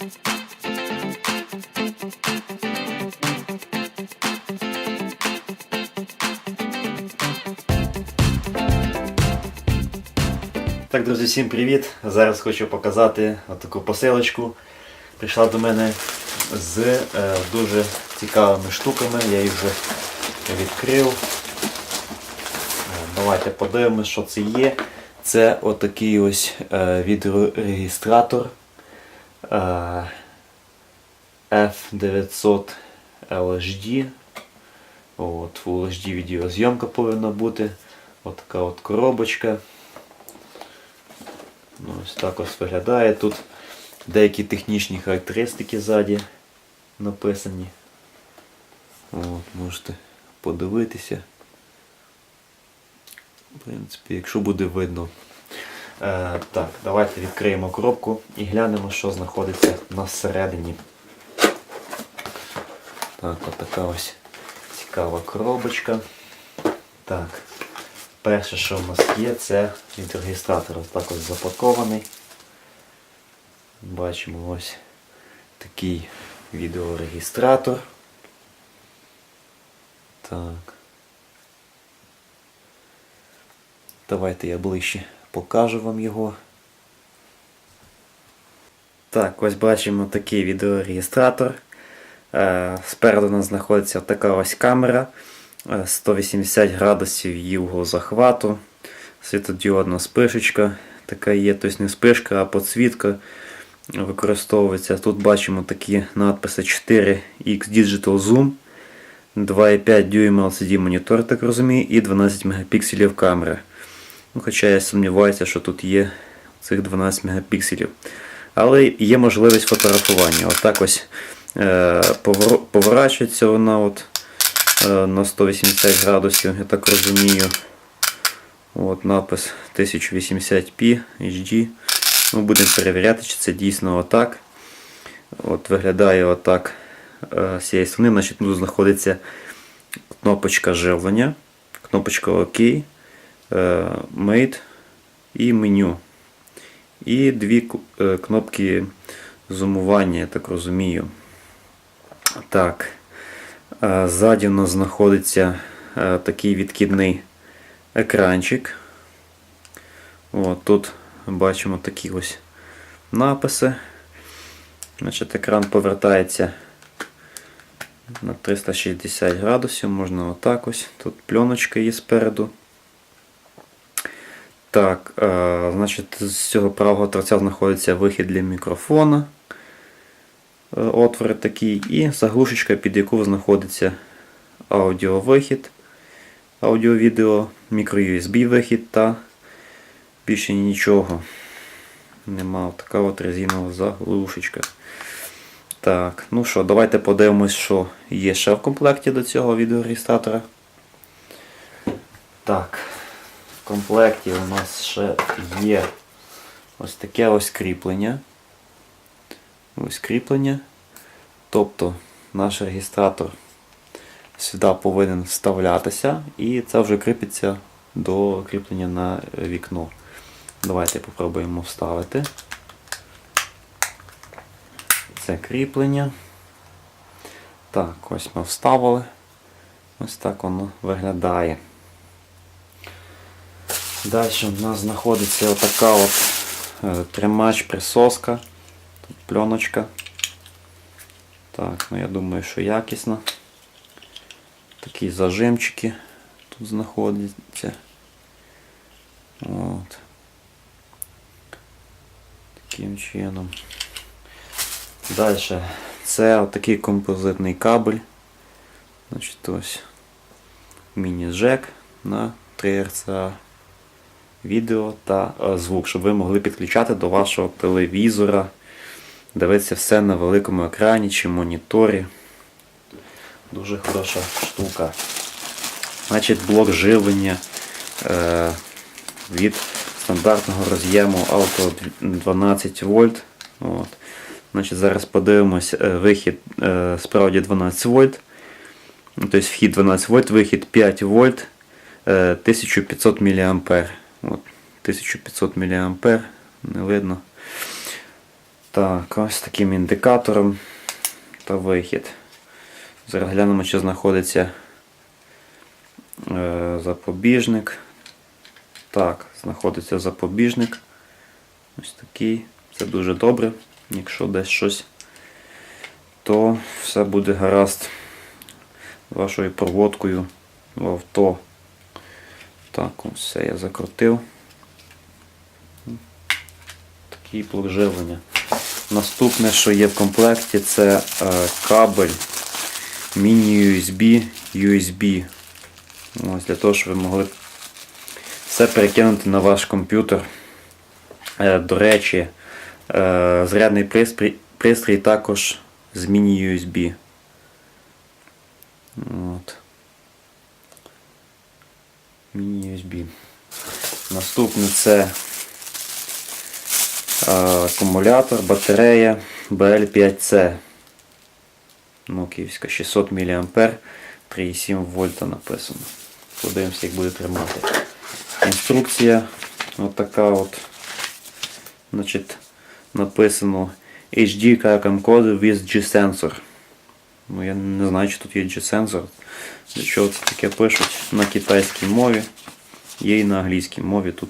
Так, друзі, всім привіт! Зараз хочу показати таку посилочку. Прийшла до мене з е, дуже цікавими штуками. Я їх вже відкрив. Е, Давайте подивимось, що це є. Це отакий ось е, відеореєстратор е, F900 LHD. От, Full HD відеозйомка повинна бути. Отака от коробочка. Ну, ось так ось виглядає. Тут деякі технічні характеристики ззаді написані. От, можете подивитися. В принципі, якщо буде видно. Е, так, давайте відкриємо коробку і глянемо, що знаходиться на всередині. Так, отака ось цікава коробочка. Так. Перше, що в нас є, це відеорегістратор. Ось так ось запакований. Бачимо ось такий відеорегістратор. Так. Давайте я ближче покажу вам його. Так, ось бачимо такий відеорегістратор. Е, Спереду у нас знаходиться така ось камера. Е, 180 градусів його захвату. Світодіодна спишечка. Така є, тобто не спишка, а подсвітка використовується. Тут бачимо такі надписи 4X Digital Zoom, 2,5 дюйма LCD монітор, так розумію, і 12 мегапікселів камера. Ну, Хоча я сумніваюся, що тут є цих 12 мегапікселів. Але є можливість фотографування. Отак ось е, повор- поворачується вона от, е, на 180 градусів, я так розумію. От Напис 1080p HD. Ми будемо перевіряти, чи це дійсно отак. От Виглядає отак е, з цієї сторони. Значить, тут знаходиться кнопочка живлення, кнопочка ОК, е, Made і меню. І дві е, кнопки зумування, я так розумію. Так. Е, Ззаді у нас знаходиться такий відкидний екранчик. От, тут бачимо такі ось написи. Значить, екран повертається на 360 градусів, можна отак ось. Тут пленочка є спереду. Так, е, значить, з цього правого торця знаходиться вихід для мікрофона. Е, Отвори такий, і заглушечка, під яку знаходиться аудіовихід, аудіо-відео, мікро-USB вихід та більше нічого. Нема така от резинова заглушечка. Так, ну що, давайте подивимось, що є ще в комплекті до цього відеореєстратора. Так, комплекті у нас ще є ось таке ось кріплення. Ось кріплення. Тобто наш регістратор сюди повинен вставлятися і це вже кріпиться до кріплення на вікно. Давайте попробуємо вставити. Це кріплення. Так, ось ми вставили. Ось так воно виглядає. Далі у нас знаходиться отака от е, тримач присоска. Тут пленочка. Так, ну я думаю, що якісно. Такі зажимчики тут знаходяться. От. Таким чином. Далі. Це отакий композитний кабель. Значить, ось міні-джек на 3 RCA Відео та е, звук, щоб ви могли підключати до вашого телевізора, дивитися все на великому екрані чи моніторі. Дуже хороша штука. Значить, блок живлення е, від стандартного роз'єму авто 12 вольт. От. Значить, Зараз подивимось е, вихід е, справді 12 вольт. Тобто вхід 12 вольт, вихід 5 вольт, е, 1500 мА. От, 1500 мА, не видно. Так, ось таким індикатором та вихід. Зараз глянемо, чи знаходиться е, запобіжник. Так, знаходиться запобіжник. Ось такий. Це дуже добре. Якщо десь щось, то все буде гаразд вашою проводкою в авто. Так, ось все я закрутив. Такий блок. Наступне, що є в комплекті, це е, кабель міні-USB, USB. Ось для того, щоб ви могли все перекинути на ваш комп'ютер. Е, до речі, е, зарядний пристрій, пристрій також з міні-USB. От. Міні-USB. Наступне це е, акумулятор, батарея BL5C. Нокіївська 600 мА, 3,7 вольта написано. Подивимося, як буде тримати. Інструкція отака от. Значить, написано HD KM code with G-sensor. Ну, я не знаю, чи тут є G-sensor. Для чого це таке пишуть на китайській мові. Є і на англійській мові. Тут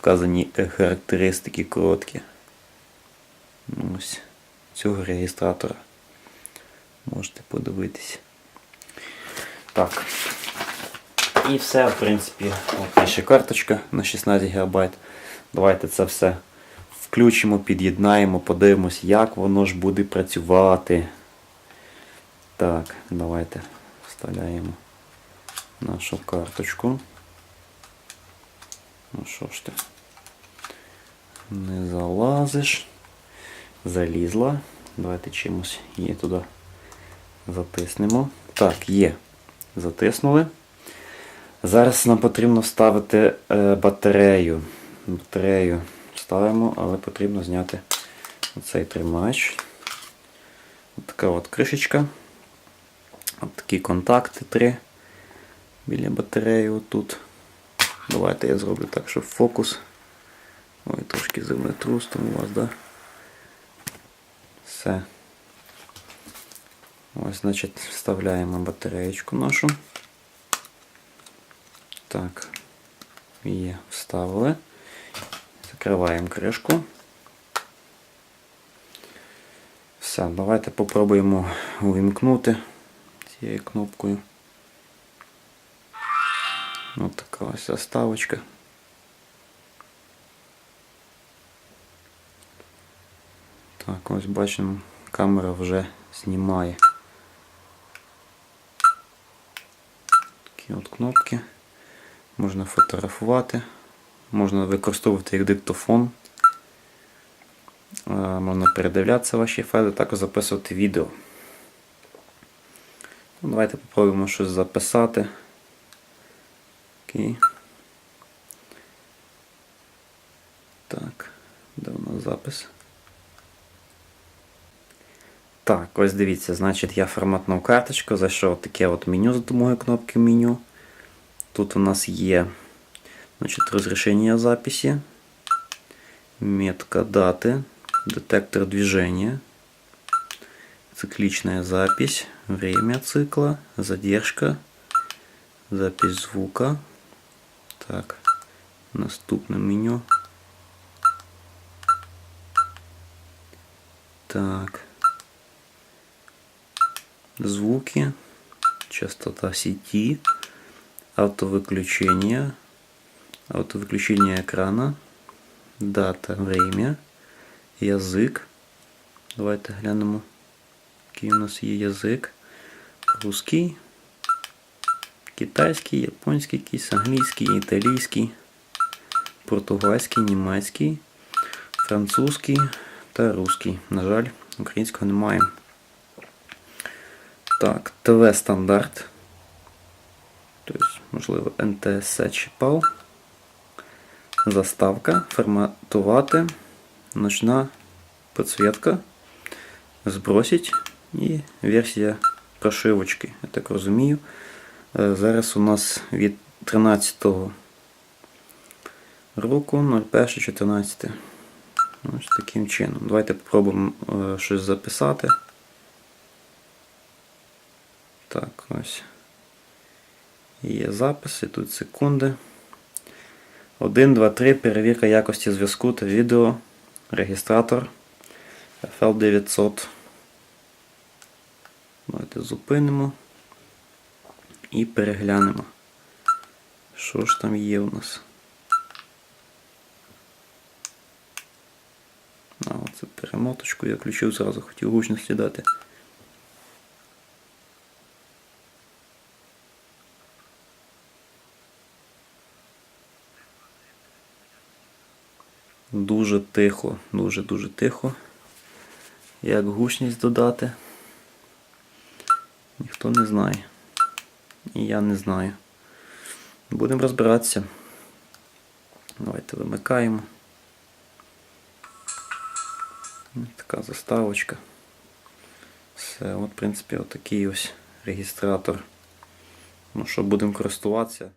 вказані характеристики короткі. Ну, Ось цього реєстратора. Можете подивитись. Так. І все, в принципі, от ще карточка на 16 ГБ. Давайте це все включимо, під'єднаємо, подивимось, як воно ж буде працювати. Так, давайте вставляємо нашу карточку. Ну що ж ти? Не залазиш. Залізла. Давайте чимось її туди затиснемо. Так, є. Затиснули. Зараз нам потрібно вставити е, батарею. Батарею ставимо, але потрібно зняти оцей тримач. Така от кришечка. От такі контакти три біля батареї отут. Давайте я зроблю так, щоб фокус. Ой, трошки землетрус там у вас, да? Все. Ось, значить, вставляємо батареєчку нашу. Так, її вставили. Закриваємо кришку. Все, давайте попробуємо увімкнути цією кнопкою. Ось така ось заставочка. Так, ось бачимо, камера вже знімає. Такі от кнопки. Можна фотографувати, можна використовувати як диктофон, Е, можна передивлятися ваші файли, також записувати відео. Ну, Давайте попробуємо щось записати. Окей. Так, де у нас запис? Так, ось дивіться, значить я форматнув карточку, зайшов таке от меню за допомогою кнопки меню. Тут у нас є значит, разрешение записи, метка даты, детектор движения, цикличная запись, время цикла, задержка, запись звука. Так, наступне меню. Так. Звуки, частота сети, автовыключение, автовыключение экрана, дата, время, язик. Давайте глянемо, який у нас є язик. Русський, китайський, японський, якийсь англійський, італійський, португальський, німецький, французький та русський. На жаль, українського немає. Так, ТВ стандарт. Тобто, можливо, НТС чіпав. Заставка, форматувати, ночна підсвітка, збросить і версія прошивочки, я так розумію. Е, Зараз у нас від 13 року 01.14. Ось таким чином. Давайте спробуємо е, щось записати. Так, ось. Є записи, тут секунди. 1, 2, 3. Перевірка якості зв'язку та відео. Регістратор FL900. Давайте зупинимо і переглянемо. Що ж там є у нас? А, оце перемоточку я включив зразу, хотів гучності дати. Дуже тихо, дуже-дуже тихо. Як гучність додати? Ніхто не знає. І я не знаю. Будемо розбиратися. Давайте вимикаємо. Така заставочка. Все, от, в принципі, отакий ось регістратор. Ну що, будемо користуватися.